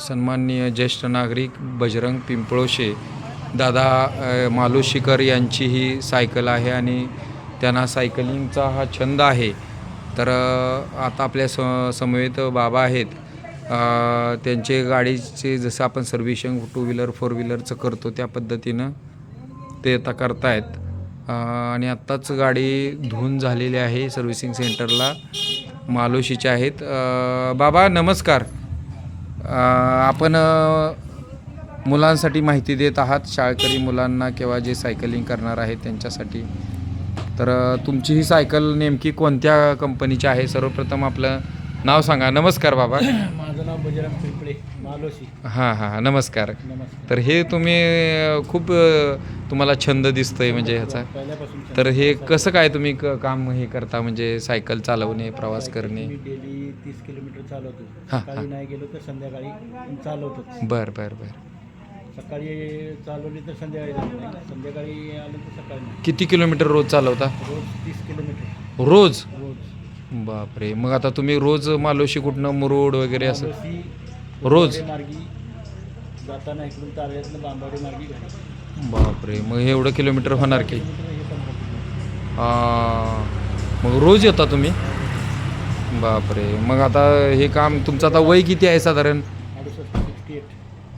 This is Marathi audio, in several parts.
सन्माननीय ज्येष्ठ नागरिक बजरंग पिंपळोशे दादा मालुशीकर यांची ही सायकल आहे आणि त्यांना सायकलिंगचा हा छंद आहे. तर आता आपल्या स समवेत बाबा आहेत. त्यांचे गाडीचे जसं आपण सर्व्हिसिंग टू व्हीलर फोर व्हीलरचं करतो त्या पद्धतीनं ते आता करतायत. आणि आत्ताच गाडी धुवून झालेली आहे सर्व्हिसिंग सेंटरला. मालोशीच्या आहेत. बाबा नमस्कार. आपण मुलांसाठी माहिती देत आहात. शाळकरी मुलांना किंवा जे सायकलिंग करणार आहेत त्यांच्यासाठी. तर तुमची ही सायकल नेमकी कोणत्या कंपनीची आहे? सर्वप्रथम आपलं नाव सांगा. नमस्कार बाबा. माझं नाव बजरंग पिंपळे मालोशी. हां हां नमस्कार. नमस्कार. तर हे तुम्ही खूप तुम्हाला छंद दिसतोय म्हणजे ह्याचा. पहिल्यापासून तर हे कसं काय तुम्ही क- काम हे करता? म्हणजे सायकल चालवणे प्रवास करणे? मी डेली तीस किलोमीटर चालवतो. हा, सकाळी नाही गेलो तर संध्याकाळी चालवतो बर बर बर. सकाळी चालवली तर संध्याकाळी जात नाही. संध्याकाळी आलो तर सकाळी नाही. किती किलोमीटर रोज चालवता? रोज तीस किलोमीटर. रोज? बापरे. मग आता तुम्ही रोज मालोशी कुठनं मुरुड वगैरे असं? मालोशी, रोज? बांबाडे मार्गी जाताना इकडून तारल्यातनं बांबाडे मार्गी घरी. बापरे. मग हे एवढं किलोमीटर होणार की? किलोमीटर हे पंधरा किलोमीटर. आ, मग रोज येता तुम्ही? बापरे. मग आता हे काम तुमचं आता वय किती आहे साधारण? अडुसष्ट सिक्स्टी एट.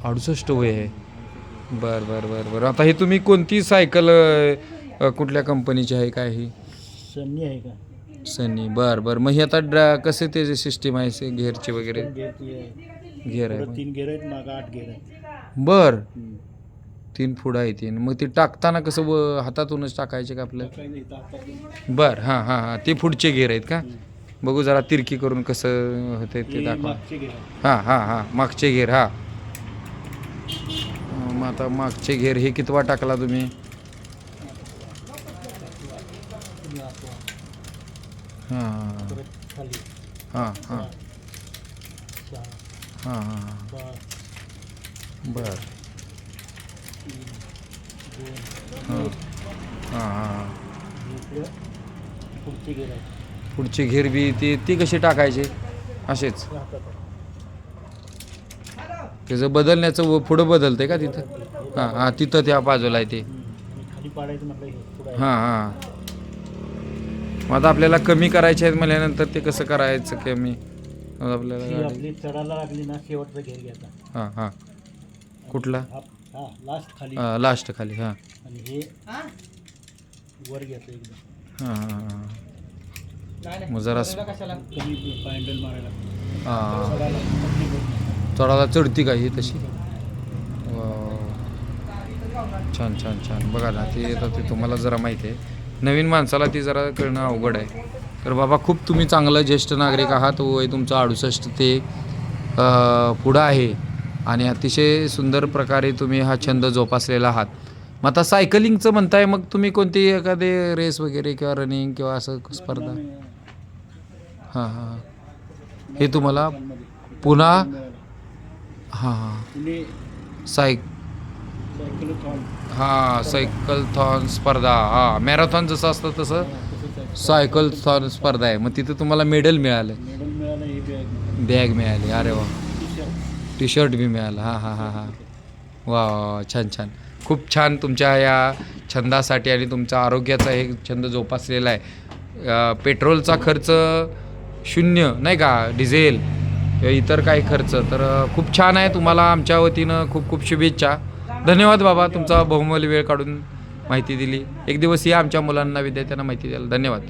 अडुसष्ट वय आहे. बर बर बर बर. आता हे तुम्ही कोणती सायकल अ, कुठल्या कंपनीची आहे काय ही? सन्नी आहे का? सनी. बर बर. मग हे आता ड्रा कसे ते सिस्टीम आहे से घेरचे वगैरे? घेर आहे. पुढं तीन गेअर आहेत मागं आठ आहेत. बर. हम्म. तीन फुडं आहे तीन. मग ते टाकताना कसं व हातातूनच टाकायचे का आपलं? काही नाही इथं आता बर हां हां हां. ते पुढचे घेर आहेत का? बघू जरा तिरकी करून कसं होते ते हे दाखवा. मागचे गेअर आहेत. हां हां हां. मागचे घेर हां. मग आता मागचे घेर हे कितवा टाकला तुम्ही आता हां. परत खाली हां. हां सहा हां हां. पाच बर. तीन दोन हां हां हां. इकडं पुढचे घेर बी ते ते कसे टाकायचे? असेच त्याचं बदलण्याचं व पुढं बदलतंय का तिथं? हां हां तिथं त्या बाजूला आहे ते. हम्म. आणि खाली पाडायचं म्हटलं हे पुढं आहे. हां हां. मग आता आपल्याला कमी करायचे आहेत म्हणल्यानंतर ते कसं करायचं कमी? मग आपल्याला ही आपली चढायला लागली ना शेवटचा घेर घ्यायचा हां हां. कुठला? हा लास्ट खाली. लास्ट खाली हां. आणि हे वर घ्यायचं एकदम. हां हां हां मग जरा स- कमी पॅन्डल मारायला हां. चढायला चढती का ही तशी? वाव. छान छान छान. बघा ना ते आता ते तुम्हाला जरा माहिती आहे. नवीन माणसाला ती जरा कळणं अवघड आहे. तर बाबा खूप तुम्ही चांगलं ज्येष्ठ नागरिक आहात वय तुमचं अडुसष्ट ते पुढं आहे आणि अतिशय सुंदर प्रकारे तुम्ही हा छंद जोपासलेला आहात. मग आता सायकलिंगचं म्हणताय मग तुम्ही कोणती एखादे रेस वगैरे किंवा रनिंग किंवा असं स्पर्धा? हां हां हे. तुम्हाला पुन्हा हां हां. सायक हां सायकल थॉन स्पर्धा. हां मॅरेथॉन जसं असतं तसं सायकल थॉन स्पर्धा आहे. मग तिथं तुम्हाला मेडल मिळालं. ही बॅग मिळाली. अरे वा. टी शर्ट बी मिळालं. हां हां हां हां. वा छान छान. खूप छान तुमच्या या छंदासाठी आणि तुमचा आरोग्याचा हे छंद जोपासलेला आहे. पेट्रोलचा खर्च शून्य नाही का? डिझेल इतर काही खर्च. तर खूप छान आहे तुम्हाला आमच्या वतीनं खूप खूप शुभेच्छा. धन्यवाद बाबा तुमचा बहुमूल्य वेळ काढून माहिती दिली. एक दिवस या आमच्या मुलांना विद्यार्थ्यांना माहिती द्यायला. धन्यवाद.